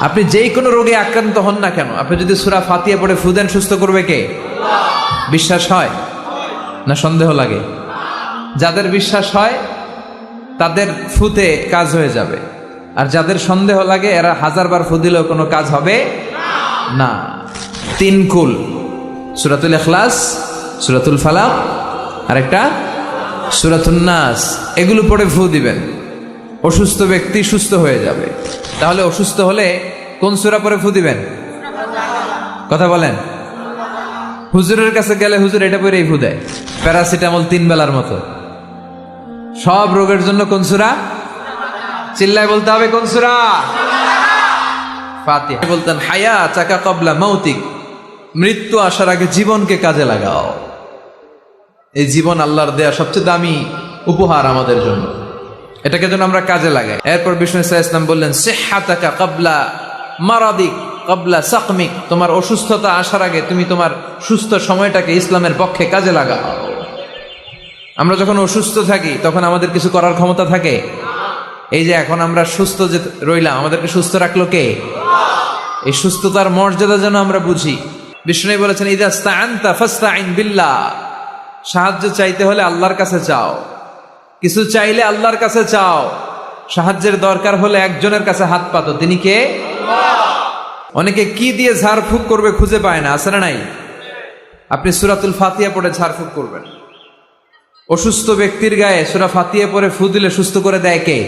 আপনি যেই কোনো রোগে আক্রান্ত হন না কেন, আপনি যদি সুরা ফাতিয়া পড়ে ফুদেন সুস্থ করবে কে? বিশ্বাস হয়? না সন্দেহ লাগে? যাদের বিশ্বাস হয়, তাদের ফুতে কাজ হয়ে যাবে। আর যাদের সন্দেহ লাগে, এরা হাজারবার ফু দিলেও কোনো কাজ হবে না। তিন কুল। সুরাতুল এখলাস সুরাতুল ফালাক, আরেকটা সুরাতুল নাস। এগুলো পড়ে ফু দিবেন। অসুস্থ ব্যক্তি সুস্থ হয়ে যাবে। তাহলে অসুস্থ হলে কোন সুরা পরে ফু দিবেন? কথা বলেন। হুজুরের কাছে গেলে হুজুর এটা পরেই ফু দেয়। প্যারাসিটামল তিন বেলার মতো। সব রোগের জন্য কোন সুরা? চিল্লায় বলতে হবে কোন সুরা? ফাতিহা। বলতেন, হায়া চাকা কবলা মৌতিক মৃত্যু আসার আগে জীবনকে কাজে লাগাও। এই জীবন আল্লাহর দেয়া সবচেয়ে দামি উপহার আমাদের জন্য। এটাকে যেন আমরা কাজে লাগাই। এরপর বিষ্ণু ইসলাম বললেন, সেহাতাকা কবলা মারাদিক, কবলা সাকমিক। তোমার অসুস্থতা আসার আগে তুমি তোমার সুস্থ সময়টাকে ইসলামের পক্ষে কাজে লাগাও। আমরা যখন অসুস্থ থাকি, তখন আমাদের কিছু করার ক্ষমতা থাকে। এই যে এখন আমরা সুস্থ যে রইলাম, আমাদেরকে সুস্থ রাখল কে? এই সুস্থতার মর্যাদা যেন আমরা বুঝি। বিষ্ণু বলেছেন ইদাস্তা আনতা ফাস্তা আইন বিল্লাহ। সাহায্য চাইতে হলে আল্লাহর কাছে চাও কিছু চাইলে আল্লাহর কাছে চাও। সাহায্যের দরকার হলে একজনের কাছে হাত পাতো তিনি কে? অনেকে কি দিয়ে ঝাড়ফুঁক করবে খুঁজে পায় না আছে না নাই? আপনি সুরাতুল ফাতিয়া পড়ে ঝাড়ফুঁক করবেন। অসুস্থ ব্যক্তির গায়ে সুরা ফাতিয়া পরে ফু দিলে সুস্থ করে দেয় কে?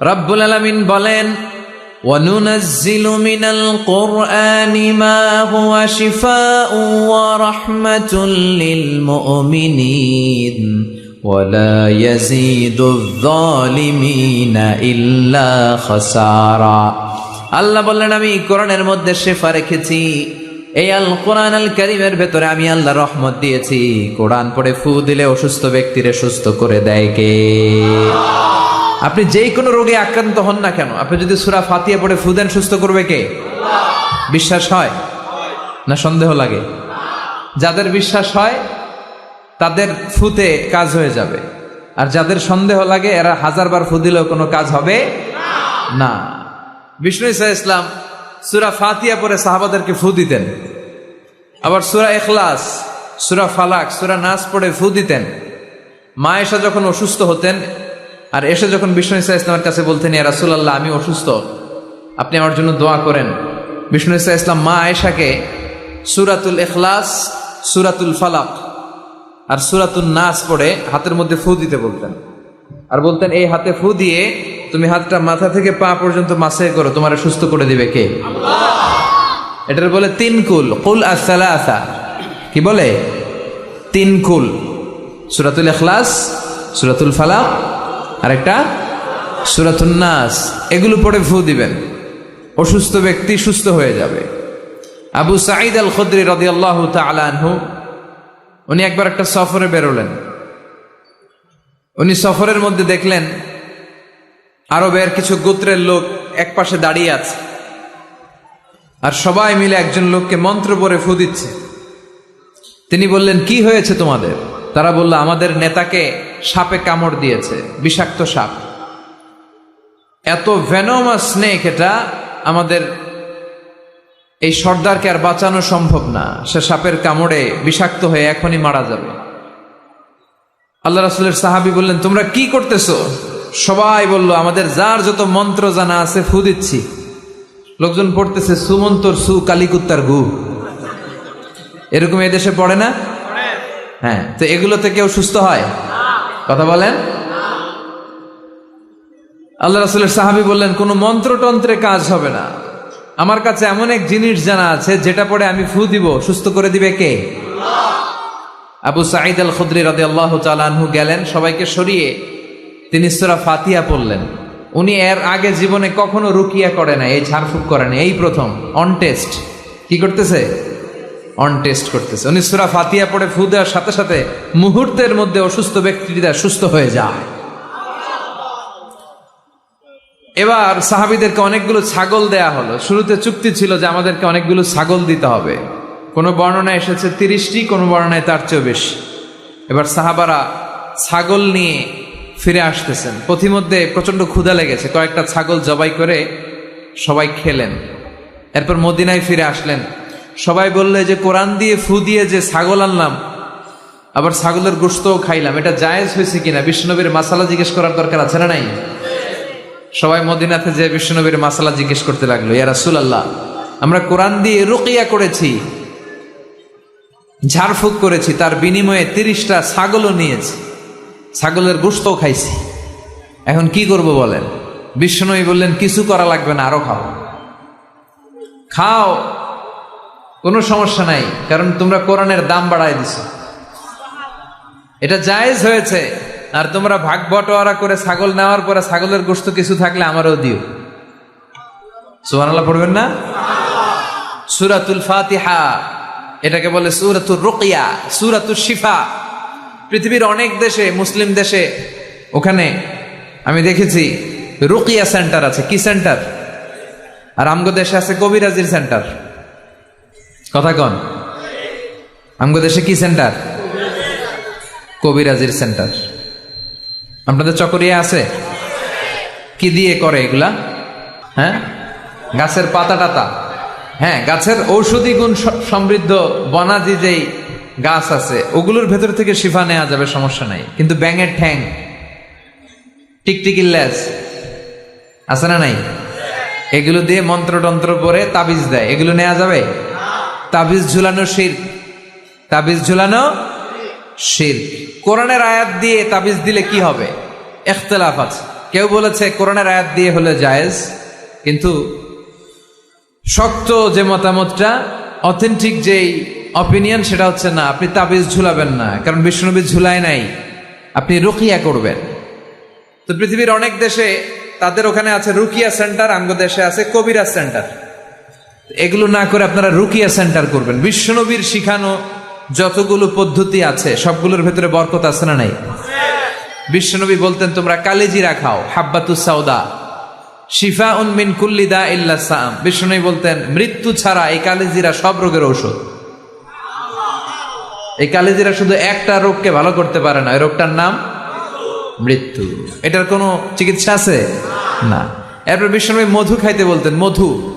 রব্বুল আলামিন বলেন وننزل من القرآن ما هو شفاء ورحمة للمؤمنين ولا يزيد الظالمين إلا خسارا আল্লাহ বললেন আমি কোরআনের মধ্যে শেফা রেখেছি এই আল কোরআন আল করিমের ভেতরে আমি আল্লাহ রহমত দিয়েছি কোরআন পড়ে ফু দিলে অসুস্থ ব্যক্তিরে সুস্থ করে দেয় কে আপনি যেই কোনো রোগে আক্রান্ত হন না কেন? আপনি যদি সুরা ফাতিয়া পড়ে ফু দেন, সুস্থ করবে কে? বিশ্বাস হয়? না সন্দেহ লাগে? যাদের বিশ্বাস হয়, তাদের ফুতে কাজ হয়ে যাবে। আর যাদের সন্দেহ লাগে, এরা হাজারবার ফু দিলেও কোনো কাজ হবে না। বিষ্ণু ইসা ইসলাম সুরা ফাতিয়া পরে সাহাবাদেরকে ফু দিতেন। আবার সুরা এখলাস সুরা ফালাক, সুরা নাস পড়ে ফু দিতেন। মায়েশা যখন অসুস্থ হতেন আর এসে যখন বিষ্ণু ইসা ইসলামের কাছে বলতেন ইয়া রাসুলাল্লাহ আমি অসুস্থ। আপনি আমার জন্য দোয়া করেন। বিষ্ণু ইসা ইসলাম মা আয়েশাকে সুরাতুল এখলাস সুরাতুল ফালাক আর সুরাতুল নাস পড়ে হাতের মধ্যে ফু দিতে বলতেন। আর বলতেন এই হাতে ফু দিয়ে তুমি হাতটা মাথা থেকে পা পর্যন্ত মাসে করো তোমার সুস্থ করে দিবে কে? এটার বলে তিন কুল কুল আসালা আসা কি বলে? তিন কুল সুরাতুল এখলাস সুরাতুল ফালাক আরেকটা? একটা নাস এগুলো পড়ে ফু দিবেন। অসুস্থ ব্যক্তি সুস্থ হয়ে যাবে। আবু সাঈদ আল খদ্রি রদি আল্লাহ তালানহু উনি একবার একটা সফরে বেরোলেন। উনি সফরের মধ্যে দেখলেন, আরবের কিছু গোত্রের লোক এক পাশে দাঁড়িয়ে আছে। আর সবাই মিলে একজন লোককে মন্ত্র পরে ফু দিচ্ছে। তিনি বললেন, কি হয়েছে তোমাদের? তারা বলল, আমাদের নেতাকে সাপে কামড় দিয়েছে বিষাক্ত সাপ। এত ভেনোমা স্নেক এটা আমাদের এই সর্দারকে আর বাঁচানো সম্ভব না। সে সাপের কামড়ে বিষাক্ত হয়ে এখনই মারা যাবে। আল্লাহ রাসুলের সাহাবি বললেন তোমরা কি করতেছো? সবাই বলল আমাদের যার যত মন্ত্র জানা আছে ফু দিচ্ছি। লোকজন পড়তেছে সুমন্তর সু কালিকুত্তার গু। এরকম এদেশে পড়ে না? হ্যাঁ তো এগুলোতে কেউ সুস্থ হয়? কথা বলেন? আল্লাহ রাসুলের সাহাবি বললেন, কোনো মন্ত্রতন্ত্রে কাজ হবে না। আমার কাছে এমন এক জিনিস জানা আছে, যেটা পরে আমি ফু দিব। সুস্থ করে দিবে কে? আবু সাঈদ আল খুদ্রি রাদে আল্লাহ তালু গেলেন, সবাইকে সরিয়ে তিনি সুরা ফাতিয়া পড়লেন। উনি এর আগে জীবনে কখনো রুকিয়া করে না এই ঝাড়ফুঁক করে না এই প্রথম অন টেস্ট কি করতেছে? অন টেস্ট করতেছে। উনি সুরা ফাতিয়া পড়ে ফু দেওয়ার সাথে সাথে মুহূর্তের মধ্যে অসুস্থ ব্যক্তিটা সুস্থ হয়ে যায়। এবার সাহাবিদেরকে অনেকগুলো ছাগল দেয়া হলো। শুরুতে চুক্তি ছিল যে আমাদেরকে অনেকগুলো ছাগল দিতে হবে। কোনো বর্ণনায় এসেছে তিরিশটি, কোনো বর্ণনায় তার চেয়েও বেশি। এবার সাহাবারা ছাগল নিয়ে ফিরে আসতেছেন। পথিমধ্যে প্রচণ্ড ক্ষুধা লেগেছে। কয়েকটা ছাগল জবাই করে সবাই খেলেন। এরপর মদিনায় ফিরে আসলেন। সবাই বললে যে কোরআন দিয়ে ফু দিয়ে যে ছাগল আনলাম, আবার ছাগলের গোস্তও খাইলাম, এটা জায়েজ হয়েছে কিনা? বিষ্ণুনবীর মাসালা জিজ্ঞেস করার দরকার আছে না নাই? সবাই মদিনাতে যে বিষ্ণুনবীর মাসালা জিজ্ঞেস করতে লাগল, ইয়া রাসূলুল্লাহ, আমরা কোরআন দিয়ে রুকিয়া করেছি, ঝাড়ফুঁক করেছি, তার বিনিময়ে তিরিশটা ছাগলও নিয়েছি, ছাগলের গোস্তও খাইছি। এখন কি করব বলেন? বিষ্ণুনবী বললেন, কিছু করা লাগবে না, আরও খাও। খাও কোনো সমস্যা নাই, কারণ তোমরা কোরআনের দাম বাড়াই দিছো। এটা জায়েজ হয়েছে, আর তোমরা ভাগ বটোয়ারা করে ছাগল নেওয়ার পরে ছাগলের গোস্ত কিছু থাকলে আমারও দিও। সুবহানাল্লাহ পড়বেন না? সুরাতুল ফাতিহা, এটাকে বলে সুরাতুর রুকিয়া, সুরাতুর শিফা। পৃথিবীর অনেক দেশে, মুসলিম দেশে, ওখানে আমি দেখেছি রুকিয়া সেন্টার আছে। কি সেন্টার? আর আমগো দেশে আছে কবিরাজির সেন্টার। কথা কন। আমগো দেশে কি সেন্টার? কবিরাজির সেন্টার। আপনাদের চকরিয়া আছে? কি দিয়ে করে এগুলা? হ্যাঁ? গাছের পাতা টাতা? হ্যাঁ গাছের ঔষধি গুণ সমৃদ্ধ বনাজি যেই গাছ আছে, ওগুলোর ভেতর থেকে শিফা নেওয়া যাবে, সমস্যা নাই। কিন্তু ব্যাঙের ঠ্যাং, টিকটিকির ল্যাস আছে না নাই? এগুলো দিয়ে মন্ত্রতন্ত্র পরে তাবিজ দেয়। এগুলো নেওয়া যাবে? তাবিজ ঝুলানো শির। তাবিজ ঝুলানো শির। কোরআনের আয়াত দিয়ে তাবিজ দিলে কি হবে? এখতলাফ আছে। কেউ বলেছে কোরআনের আয়াত দিয়ে হলে জায়েজ, কিন্তু শক্ত যে মতামতটা অথেন্টিক যেই অপিনিয়ন সেটা হচ্ছে না, আপনি তাবিজ ঝুলাবেন না, কারণ বিষ্ণুনবী ঝুলায় নাই, আপনি রুকিয়া করবেন। তো পৃথিবীর অনেক দেশে তাদের ওখানে আছে রুকিয়া সেন্টার, আমগো দেশে আছে কবিরা সেন্টার। এগুলো না করে আপনারা রুকিয়া সেন্টার করবেন। বিশ্বনবীর শিখানো যতগুলো পদ্ধতি আছে, সবগুলোর ভেতরে বরকত আছে না নাই? বিশ্বনবী বলতেন, তোমরা কালেজিরা খাও সাউদা শিফা উন মিন কুল্লিদা ইল্লা সাম বিশ্বনবী বলতেন, মৃত্যু ছাড়া এই কালেজিরা সব রোগের ঔষধ। এই কালেজিরা শুধু একটা রোগকে ভালো করতে পারে না এই রোগটার নাম মৃত্যু। এটার কোনো চিকিৎসা আছে? না। এরপর বিশ্বনবী মধু খাইতে বলতেন, মধু।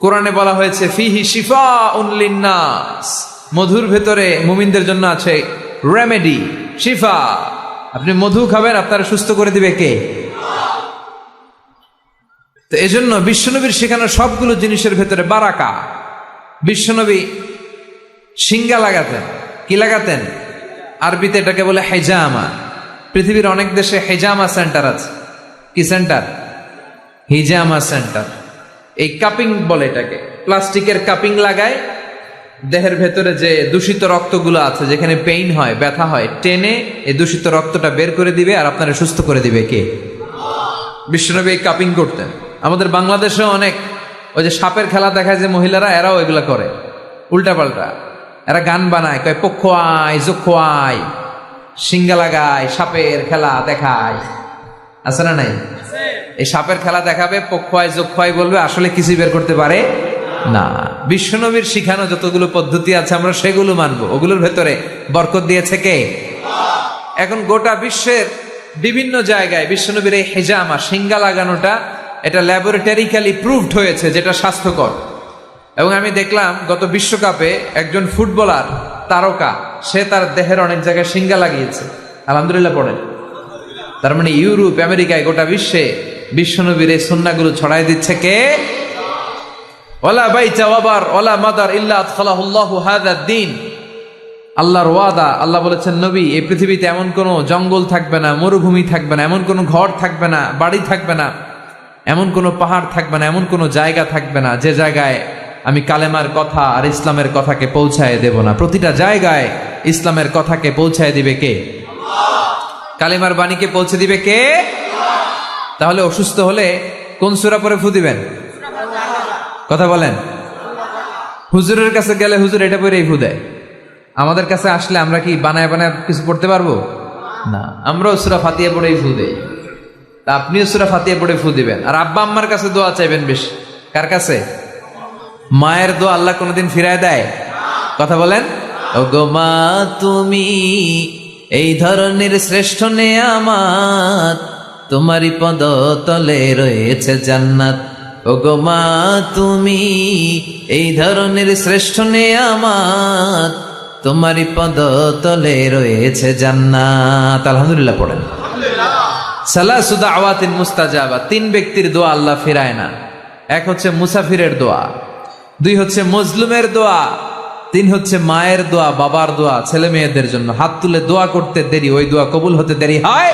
কোরআনে বলা হয়েছে, ফিহি শিফা উনলিন্নাস মধুর ভেতরে মুমিনদের জন্য আছে রেমেডি, শিফা। আপনি মধু খাবেন, আপনারা সুস্থ করে দিবে কে? তো এজন্য বিশ্বনবীর শেখানো সবগুলো জিনিসের ভেতরে বারাকা। বিশ্বনবী সিঙ্গা লাগাতেন, কি লাগাতেন? আরবিতে এটাকে বলে হেজামা। পৃথিবীর অনেক দেশে হেজামা সেন্টার আছে। কি সেন্টার? হিজামা সেন্টার। এই কাপিং বলে এটাকে। প্লাস্টিকের কাপিং লাগায়, দেহের ভেতরে যে দূষিত রক্তগুলো আছে, যেখানে পেইন হয়, ব্যথা হয়, টেনে এই দূষিত রক্তটা বের করে দিবে আর আপনারা সুস্থ করে দিবে কে? বিশ্বনবী এই কাপিং করতেন। আমাদের বাংলাদেশেও অনেক ওই যে সাপের খেলা দেখায় যে মহিলারা, এরাও এগুলা করে। উল্টা পাল্টা এরা গান বানায়, কয় পক্ষ আয় যক্ষ আয় সিঙ্গা লাগায়, সাপের খেলা দেখায়। আছে না নাই? এই সাপের খেলা দেখাবে পক্ষ আয় বলবে, আসলে কিছুই বের করতে পারে না। বিশ্বনবীর শিখানো যতগুলো পদ্ধতি আছে, আমরা সেগুলো মানবো। ওগুলোর ভেতরে বরকত দিয়েছে কে? এখন গোটা বিশ্বের বিভিন্ন জায়গায় বিশ্বনবীর এই হেজামা সিঙ্গা লাগানোটা, এটা ল্যাবরেটরিক্যালি প্রুভড হয়েছে যেটা স্বাস্থ্যকর। এবং আমি দেখলাম, গত বিশ্বকাপে একজন ফুটবলার, তারকা, সে তার দেহের অনেক জায়গায় সিঙ্গা লাগিয়েছে। আলহামদুলিল্লাহ পড়েন। তার মানে ইউরোপ, আমেরিকায়, গোটা বিশ্বে বিশ্বনবীর এই সন্নাগুলো ছড়াই দিচ্ছে কে? ওলা বাইচা ওয়াবার ওলা মাদার ইল্লা আতখালাহুল্লাহু হাদা দিন আল্লাহর ওয়াদা, আল্লাহ বলেছেন, নবী, এই পৃথিবীতে এমন কোনো জঙ্গল থাকবে না, মরুভূমি থাকবে না, এমন কোনো ঘর থাকবে না, বাড়ি থাকবে না, এমন কোনো পাহাড় থাকবে না, এমন কোনো জায়গা থাকবে না, যে জায়গায় আমি কালেমার কথা আর ইসলামের কথাকে পৌঁছায় দেব না। প্রতিটা জায়গায় ইসলামের কথাকে পৌঁছায় দিবে কে? কালেমার বাণীকে পৌঁছে দিবে কে? তাহলে অসুস্থ হলে কোন সুরা পরে ফু দিবেন? কথা বলেন। হুজুরের কাছে গেলে হুজুর এটা পরেই ফু দেয়। আমাদের কাছে আসলে আমরা কি বানায় বানায় কিছু পড়তে পারব? না। আমরাও সুরা ফাতিয়া পড়েই ফু দেই। তা আপনিও সুরা ফাতিয়া পড়ে ফু দিবেন। আর আব্বা আম্মার কাছে দোয়া চাইবেন বেশি। কার কাছে? মায়ের দোয়া আল্লাহ কোনোদিন ফিরায় দেয়? কথা বলেন। মা তুমি এই ধরনের শ্রেষ্ঠ নেয়ামাত তোমারই পদ তলে রয়েছে জান্নাত। ওগো মা তুমি এই ধরনের শ্রেষ্ঠ আমার তোমারই পদ তলে রয়েছে জান্নাত। আলহামদুলিল্লাহ পড়েন। সালাসুদা আওয়াতিন মুস্তাজাবা তিন ব্যক্তির দোয়া আল্লাহ ফিরায় না। এক হচ্ছে মুসাফিরের দোয়া দুই হচ্ছে মজলুমের দোয়া তিন হচ্ছে মায়ের দোয়া বাবার দোয়া ছেলে মেয়েদের জন্য। হাত তুলে দোয়া করতে দেরি ওই দোয়া কবুল হতে দেরি হয়?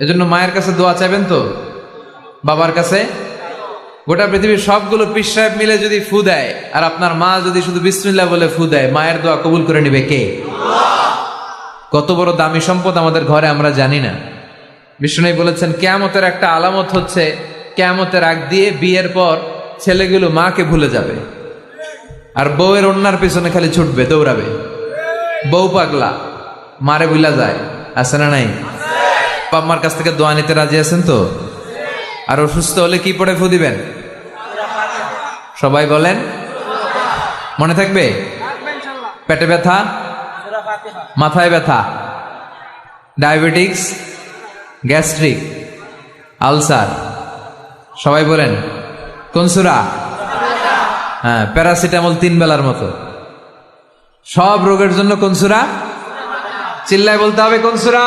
এজন্য মায়ের কাছে দোয়া চাইবেন তো? বাবার কাছে? গোটা পৃথিবীর সবগুলো পিস সাহেব মিলে যদি ফু দেয়, আর আপনার মা যদি শুধু বিসমিল্লাহ বলে ফু দেয়, মায়ের দোয়া কবুল করে নিবে কে? কত বড় দামি সম্পদ আমাদের ঘরে আমরা জানি না। বিষ্ণু বলেছেন, কেয়ামতের একটা আলামত হচ্ছে, কেয়ামতের আগ দিয়ে বিয়ের পর ছেলেগুলো মাকে ভুলে যাবে। আর বউয়ের অন্যার পিছনে খালি ছুটবে, দৌড়াবে। বউ পাগলা, মারে বুলা যায়, আছে না নাই? পাম্মার কাছ থেকে দোয়া নিতে রাজি আছেন তো? আর অসুস্থ হলে কি পড়ে ফু দিবেন? সবাই বলেন। মনে থাকবে? পেটে ব্যথা? মাথায় ব্যথা? ডায়াবেটিক্স? গ্যাস্ট্রিক? আলসার? সবাই বলেন। কোন সুরা? হ্যাঁ প্যারাসিটামল তিন বেলার মতো। সব রোগের জন্য কোন সুরা? চিল্লায় বলতে হবে কোন সুরা?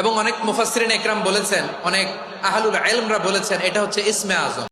এবং অনেক মুফাসরিন একরাম বলেছেন অনেক আহলুল আলমরা বলেছেন এটা হচ্ছে ইসমে আজম।